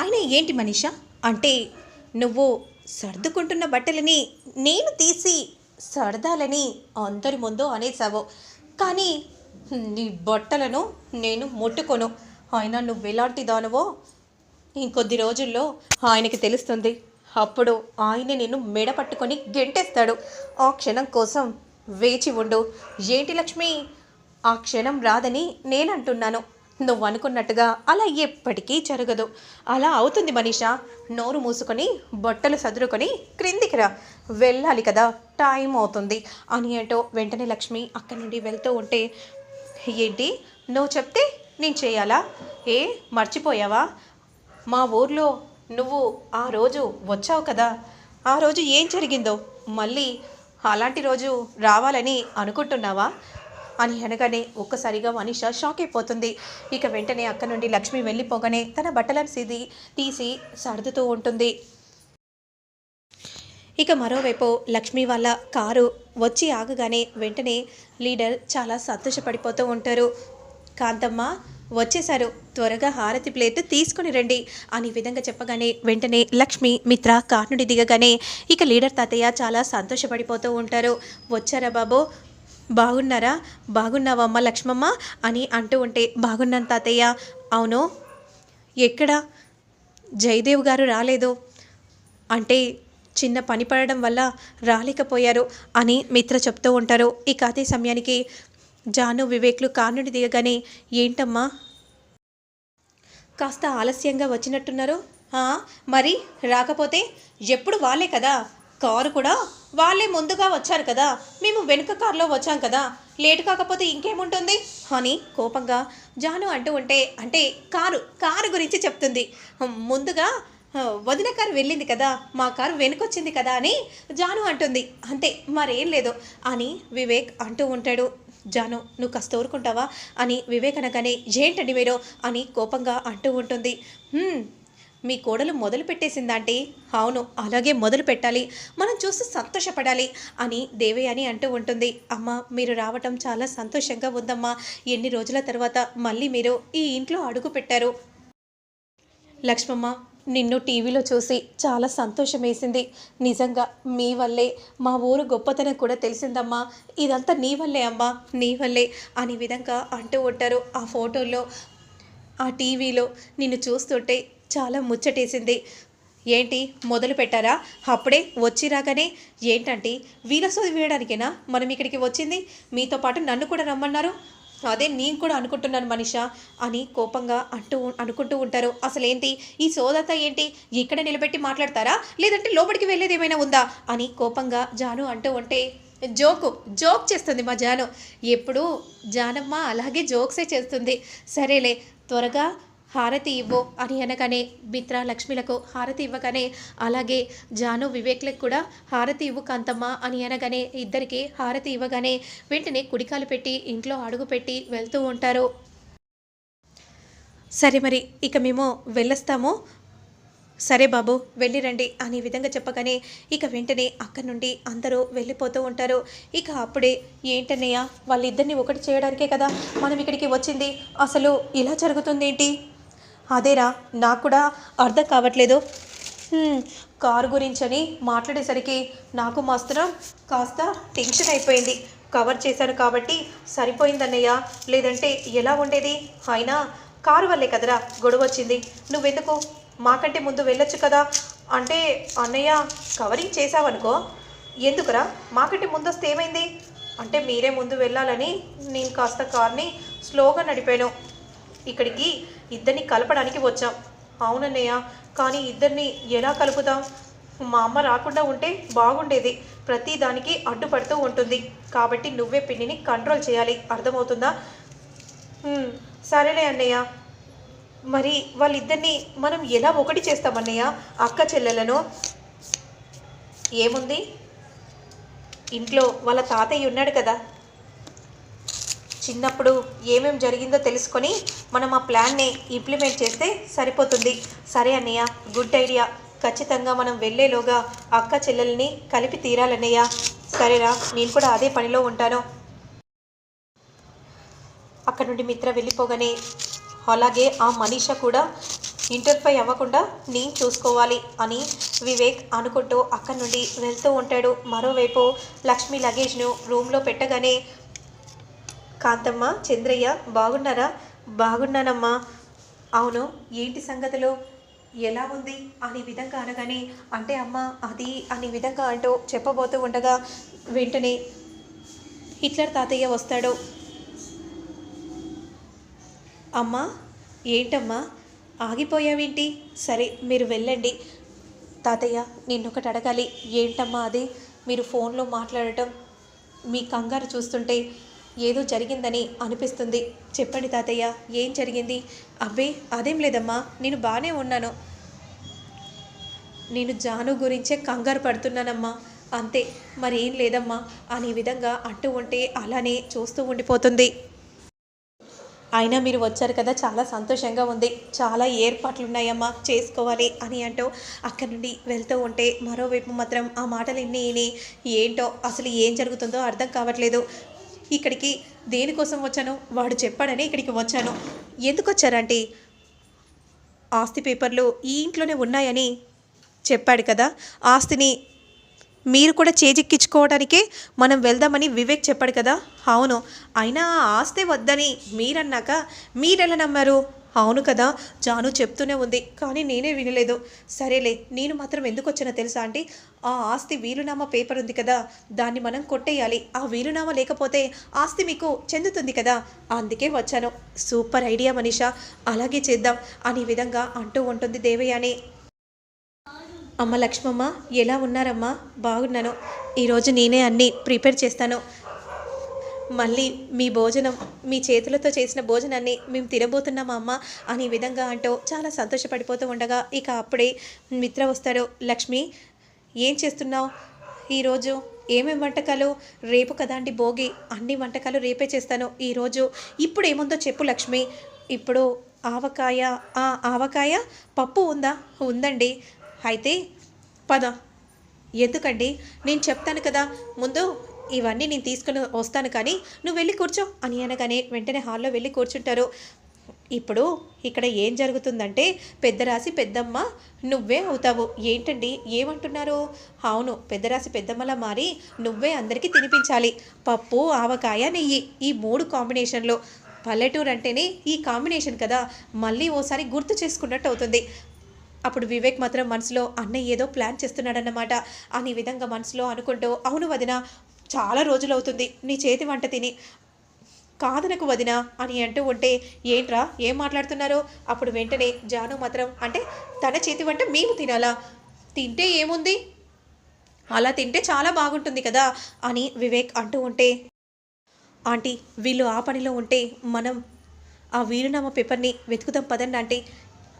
అయినా ఏంటి మనీషా? అంటే నువ్వు సర్దుకుంటున్న బట్టలని నేను తీసి సర్దాలని అందరి ముందు అనేసావు. కానీ నీ బట్టలను నేను ముట్టుకోను. అయినా నువ్వు ఎలాంటి దానవో ఇంకొద్ది రోజుల్లో ఆయనకి తెలుస్తుంది. అప్పుడు ఆయన నిన్ను మెడ పట్టుకొని గెంటేస్తాడు. ఆ క్షణం కోసం వేచి ఉండు. ఏంటి లక్ష్మి? ఆ క్షణం రాదని నేనంటున్నాను. నువ్వు అనుకున్నట్టుగా అలా ఎప్పటికీ జరగదు. అలా అవుతుంది మనీషా. నోరు మూసుకొని బట్టలు సదురుకొని క్రిందికి రా. వెళ్ళాలి కదా టైం అవుతుంది. అని ఏంటో వెంటనే లక్ష్మి అక్కడి నుండి వెళ్తూ ఉంటే ఏంటి? నువ్వు చెప్తే నేను చేయాలా? ఏ మర్చిపోయావా? మా ఊర్లో నువ్వు ఆ రోజు వచ్చావు కదా. ఆ రోజు ఏం జరిగిందో మళ్ళీ అలాంటి రోజు రావాలని అనుకుంటున్నావా? అని అనగానే ఒక్కసారిగా మనీష షాక్ అయిపోతుంది. ఇక వెంటనే అక్క నుండి లక్ష్మి వెళ్ళిపోగానే తన బట్టలను సిది తీసి సర్దుతూ ఉంటుంది. ఇక మరోవైపు లక్ష్మి వాళ్ళ కారు వచ్చి ఆగగానే వెంటనే లీడర్ చాలా సంతోషపడిపోతూ ఉంటారు. కాంతమ్మ వచ్చేశారు. త్వరగా హారతి ప్లేట్ తీసుకుని రండి అని విధంగా చెప్పగానే వెంటనే లక్ష్మి మిత్ర కార్ దిగగానే ఇక లీడర్ తాతయ్య చాలా సంతోషపడిపోతూ ఉంటారు. వచ్చారా బాబు? బాగున్నారా? బాగున్నావమ్మ లక్ష్మమ్మ? అని అంటూ ఉంటే బాగున్నాను తాతయ్య. అవును. ఎక్కడ? జయదేవ్ గారు రాలేదు. అంటే చిన్న పని పడడం వల్ల రాలేకపోయారు అని మిత్ర చెప్తూ ఉంటారు. ఇక అదే సమయానికి జాను వివేక్లు కానుడి దిగగానే ఏంటమ్మా? కాస్త ఆలస్యంగా వచ్చినట్టున్నారు. మరి రాకపోతే ఎప్పుడు వాళ్ళే కదా? కారు కూడా వాళ్ళే ముందుగా వచ్చారు కదా. మేము వెనుక కారులో వచ్చాం కదా. లేట్ కాకపోతే ఇంకేముంటుంది? అని కోపంగా జాను అంటూ ఉంటే అంటే కారు కారు గురించి చెప్తుంది. ముందుగా వదిన కారు వెళ్ళింది కదా. మా కారు వెనుకొచ్చింది కదా అని జాను అంటుంది. అంతే మరేం లేదు అని వివేక్ అంటూ ఉంటాడు. జాను నువ్వు కాస్త ఊరుకుంటావా? అని వివేక్ అనగానే ఏంటండి మీరు? అని కోపంగా అంటూ ఉంటుంది. మీ కోడలు మొదలు పెట్టేసిందంటే అవును అలాగే మొదలు పెట్టాలి. మనం చూసి సంతోషపడాలి అని దేవయ్య అని అంటూ ఉంటుంది. అమ్మ మీరు రావటం చాలా సంతోషంగా ఉందమ్మా. ఎన్ని రోజుల తర్వాత మళ్ళీ మీరు ఈ ఇంట్లో అడుగు పెట్టారు. లక్ష్మమ్మ నిన్ను టీవీలో చూసి చాలా సంతోషం వేసింది నిజంగా మీ వల్లే మా ఊరు గొప్పతనం కూడా తెలిసిందమ్మా. ఇదంతా నీ వల్లే అమ్మా నీ వల్లే అనే విధంగా అంటూ ఉంటారు. ఆ ఫోటోల్లో ఆ టీవీలో నిన్ను చూస్తుంటే చాలా ముచ్చటేసింది. ఏంటి? మొదలు పెట్టారా? అప్పుడే వచ్చి రాగానే ఏంటంటే? వీరసోది వేయడానికేనా? మనం ఇక్కడికి వచ్చింది? మీతో పాటు నన్ను కూడా రమ్మన్నారు. అదే నేను కూడా అనుకుంటున్నాను మనిష అని కోపంగా అంటూ అనుకుంటూ ఉంటారు. అసలేంటి? ఈ సోదంతా ఏంటి? ఇక్కడ నిలబెట్టి మాట్లాడతారా? లేదంటే లోపలికి వెళ్ళేది ఏమైనా ఉందా? అని కోపంగా జాను అంటూ ఉంటే జోకు జోక్ చేస్తుంది మా జాను. ఎప్పుడు జానమ్మ అలాగే జోక్సే చేస్తుంది. సరేలే త్వరగా హారతి ఇవ్వు అని అనగానే మిత్ర లక్ష్మిలకు హారతి ఇవ్వగానే అలాగే జాను వివేక్లకు కూడా హారతి ఇవ్వు కాంతమ్మ అని అనగానే ఇద్దరికి హారతి ఇవ్వగానే వెంటనే కుడికాలు పెట్టి ఇంట్లో అడుగు పెట్టి వెళ్తూ ఉంటారు. సరే మరి ఇక మేము వెళ్ళొస్తాము. సరే బాబు వెళ్ళిరండి అనే విధంగా చెప్పగానే ఇక వెంటనే అక్కడి నుండి అందరూ వెళ్ళిపోతూ ఉంటారు. ఇక అప్పుడే ఏంటన్నయ్య వాళ్ళిద్దరిని ఒకటి చేయడానికే కదా మనం ఇక్కడికి వచ్చింది? అసలు ఇలా జరుగుతుందేంటి? అదేరా నాకు కూడా అర్థం కావట్లేదు. కారు గురించని మాట్లాడేసరికి నాకు మాత్రం కాస్త టెన్షన్ అయిపోయింది. కవర్ చేశాను కాబట్టి సరిపోయిందన్నయ్య. లేదంటే ఎలా ఉండేది? అయినా కారు వల్లే కదరా గొడవ వచ్చింది. నువ్వెందుకు? మాకంటే ముందు వెళ్ళొచ్చు కదా? అంటే అన్నయ్య కవరింగ్ చేసావనుకో ఎందుకురా? మాకంటే ముందు వస్తే ఏమైంది? అంటే మీరే ముందు వెళ్ళాలని నేను కాస్త కార్ని స్లోగా నడిపాను. ఇక్కడికి ఇద్దరిని కలపడానికి వచ్చాం. అవునన్నయ్య కానీ ఇద్దరిని ఎలా కలుపుదాం? మా అమ్మ రాకుండా ఉంటే బాగుండేది. ప్రతి దానికి అడ్డుపడుతూ ఉంటుంది. కాబట్టి నువ్వే పిండిని కంట్రోల్ చేయాలి. అర్థమవుతుందా? సరేలే అన్నయ్య. మరి వాళ్ళిద్దరిని మనం ఎలా ఒకటి చేస్తామన్నయ్య అక్క చెల్లెలను? ఏముంది? ఇంట్లో వాళ్ళ తాతయ్య ఉన్నాడు కదా. చిన్నప్పుడు ఏమేం జరిగిందో తెలుసుకొని మనం ఆ ప్లాన్ని ఇంప్లిమెంట్ చేస్తే సరిపోతుంది. సరే అన్నయ్య గుడ్ ఐడియా ఖచ్చితంగా మనం వెళ్ళేలోగా అక్క చెల్లెల్ని కలిపి తీరాలన్నయ్య. సరేరా నేను కూడా అదే పనిలో ఉంటాను. అక్కడ నుండి మిత్ర వెళ్ళిపోగానే అలాగే ఆ మనీష కూడా ఇంటర్ఫై అవ్వకుండా నేను చూసుకోవాలి అని వివేక్ అనుకుంటూ అక్కడి నుండి వెళ్తూ ఉంటాడు. మరోవైపు లక్ష్మి లగేజ్ను రూమ్లో పెట్టగానే కాంతమ్మ చంద్రయ్య బాగున్నారా? బాగున్నానమ్మా. అవును ఏంటి సంగతులు? ఎలా ఉంది? అనే విధంగా అనగానే అంటే అమ్మ అది అనే విధంగా అంటూ చెప్పబోతూ ఉండగా వెంటనే హిట్లర్ తాతయ్య వస్తాడు. అమ్మా ఏంటమ్మా? ఆగిపోయావేంటి? సరే మీరు వెళ్ళండి. తాతయ్య నిన్నొకటి అడగాలి. ఏంటమ్మా అది? మీరు ఫోన్లో మాట్లాడటం మీ కంగారు చూస్తుంటే ఏదో జరిగిందని అనిపిస్తుంది. చెప్పండి తాతయ్య ఏం జరిగింది? అబ్బే అదేం లేదమ్మా నేను బాగానే ఉన్నాను. నేను జాను గురించే కంగారు పడుతున్నానమ్మా. అంతే మరేం లేదమ్మా అనే విధంగా అంటూ ఉంటే అలానే చూస్తూ ఉండిపోతుంది. అయినా మీరు వచ్చారు కదా చాలా సంతోషంగా ఉంది. చాలా ఏర్పాట్లు ఉన్నాయమ్మా చేసుకోవాలి అని అంటూ అక్కడి నుండి వెళ్తూ ఉంటే మరోవైపు మాత్రం ఆ మాటలు ఎన్ని ఏంటో అసలు ఏం జరుగుతుందో అర్థం కావట్లేదు. ఇక్కడికి దేనికోసం వచ్చాను? వాడు చెప్పాడని ఇక్కడికి వచ్చాను. ఎందుకు వచ్చారంటే ఆస్తి పేపర్లు ఈ ఇంట్లోనే ఉన్నాయని చెప్పాడు కదా. ఆస్తిని మీరు కూడా చేజిక్కించుకోవడానికే మనం వెళ్దామని వివేక్ చెప్పాడు కదా. అవును. అయినా ఆ ఆస్తి వద్దని మీరన్నాక మీరెలా నమ్మారు? అవును కదా జాను చెప్తూనే ఉంది కానీ నేనే వినలేదు. సరేలే నేను మాత్రం ఎందుకు వచ్చానో తెలుసా అంటే? ఆ ఆస్తి వీలునామా పేపర్ ఉంది కదా దాన్ని మనం కొట్టేయాలి. ఆ వీలునామా లేకపోతే ఆస్తి మీకు చెందుతుంది కదా అందుకే వచ్చాను. సూపర్ ఐడియా మనీషా అలాగే చేద్దాం అనే విధంగా అంటూ ఉంటుంది దేవయాని. అమ్మ లక్ష్మమ్మ ఎలా ఉన్నారమ్మా? బాగున్నాను. ఈరోజు నేనే అన్నీ ప్రిపేర్ చేస్తాను. మళ్ళీ మీ భోజనం మీ చేతులతో చేసిన భోజనాన్ని మేము తినబోతున్నాం అమ్మ? అనే విధంగా అంటూ చాలా సంతోషపడిపోతూ ఉండగా ఇక అప్పుడే మిత్ర వస్తాడు. లక్ష్మి ఏం చేస్తున్నావు? ఈరోజు ఏమేం వంటకాలు? రేపు కదా అండి భోగి. అన్ని వంటకాలు రేపే చేస్తాను. ఈరోజు ఇప్పుడు ఏముందో చెప్పు లక్ష్మి. ఇప్పుడు ఆవకాయ ఆ, ఆవకాయ పప్పు ఉందా? ఉందండి. అయితే పద. ఎందుకండి? నేను చెప్తాను కదా. ముందు ఇవన్నీ నేను తీసుకుని వస్తాను కానీ నువ్వు వెళ్ళి కూర్చో అని అనగానే వెంటనే హాల్లో వెళ్ళి కూర్చుంటారు. ఇప్పుడు ఇక్కడ ఏం జరుగుతుందంటే పెద్దరాశి పెద్దమ్మ నువ్వే అవుతావు. ఏంటండి? ఏమంటున్నారు? అవును పెద్దరాశి పెద్దమ్మలా మారి నువ్వే అందరికీ తినిపించాలి. పప్పు ఆవకాయ నెయ్యి ఈ మూడు కాంబినేషన్లో. పల్లెటూరు అంటేనే ఈ కాంబినేషన్ కదా. మళ్ళీ ఓసారి గుర్తు చేసుకున్నట్టు అవుతుంది. అప్పుడు వివేక్ మాత్రం మనసులో అన్నయ్య ఏదో ప్లాన్ చేస్తున్నాడన్నమాట. అని విధంగా మనసులో అనుకుంటూ అవును వదిన చాలా రోజులు అవుతుంది నీ చేతి వంట తిని కాదనకు వదిన అని అంటూ ఉంటే ఏంట్రా? ఏం మాట్లాడుతున్నారో? అప్పుడు వెంటనే జాను మాత్రం అంటే తన చేతి వంట మేము తినాలా? తింటే ఏముంది? అలా తింటే చాలా బాగుంటుంది కదా అని వివేక్ అంటూ ఉంటే ఆంటీ వీళ్ళు ఆ పనిలో ఉంటే మనం ఆ వీలునామా పేపర్ని వెతుకుదాం పదండి అంటే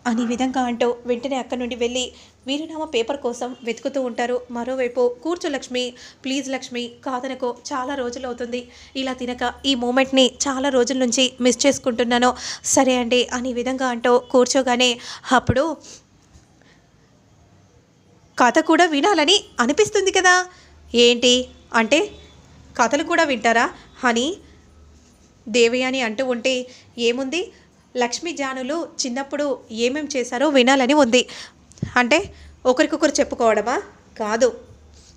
అని విధంగా అంటూ వెంటనే అక్కడి నుండి వెళ్ళి వీరునామ పేపర్ కోసం వెతుకుతూ ఉంటారు. మరోవైపు కూర్చో లక్ష్మి ప్లీజ్ లక్ష్మి కాదనకు చాలా రోజులు అవుతుంది. ఇలా తినక ఈ మూమెంట్ని చాలా రోజుల నుంచి మిస్ చేసుకుంటున్నాను. సరే అండి అని విధంగా అంటూ కూర్చోగానే అప్పుడు కథ కూడా వినాలని అనిపిస్తుంది కదా. ఏంటి? అంటే కథలు కూడా వింటారా? అని దేవయాని అంటూ ఉంటే ఏముంది? లక్ష్మీ జానులు చిన్నప్పుడు ఏమేం చేశారో వినాలని ఉంది. అంటే ఒకరికొకరు చెప్పుకోవడమా? కాదు.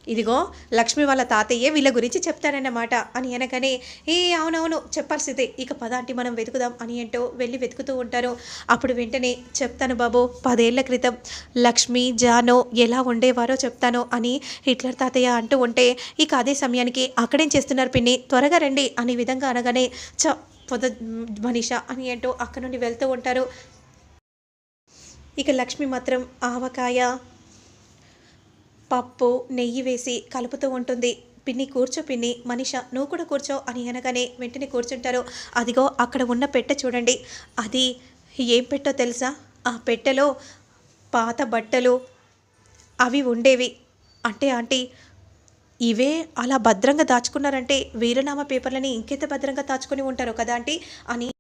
ఇదిగో లక్ష్మి వాళ్ళ తాతయ్యే వీళ్ళ గురించి చెప్తారన్నమాట అని అనగానే ఏ అవునవును చెప్పాల్సిందే. ఇక పదాంటి మనం వెతుకుదాం అని ఏంటో వెళ్ళి వెతుకుతూ ఉంటారు. అప్పుడు వెంటనే చెప్తాను బాబు పదేళ్ళ క్రితం లక్ష్మి జానో ఎలా ఉండేవారో చెప్తాను అని హిట్లర్ తాతయ్య అంటూ ఉంటే ఇక అదే సమయానికి అక్కడేం చేస్తున్నారు పిన్ని? త్వరగా రండి అనే విధంగా అనగానే చ పొద మనీష అని ఏంటో అక్కడ నుండి వెళ్తూ ఉంటారు. ఇక లక్ష్మి మాత్రం ఆవకాయ పప్పు నెయ్యి వేసి కలుపుతూ ఉంటుంది. పిన్ని కూర్చో పిన్ని మనిష నువ్వు కూడా కూర్చో అని అనగానే వెంటనే కూర్చుంటారు. అదిగో అక్కడ ఉన్న పెట్టె చూడండి. అది ఏం పెట్టో తెలుసా? ఆ పెట్టెలో పాత బట్టలు అవి ఉండేవి. అంటే ఆంటీ ఇవే అలా భద్రంగా దాచుకున్నారంటే వీరనామ పేపర్లని ఇంకెంత భద్రంగా దాచుకొని ఉంటారో కదా అంటే అని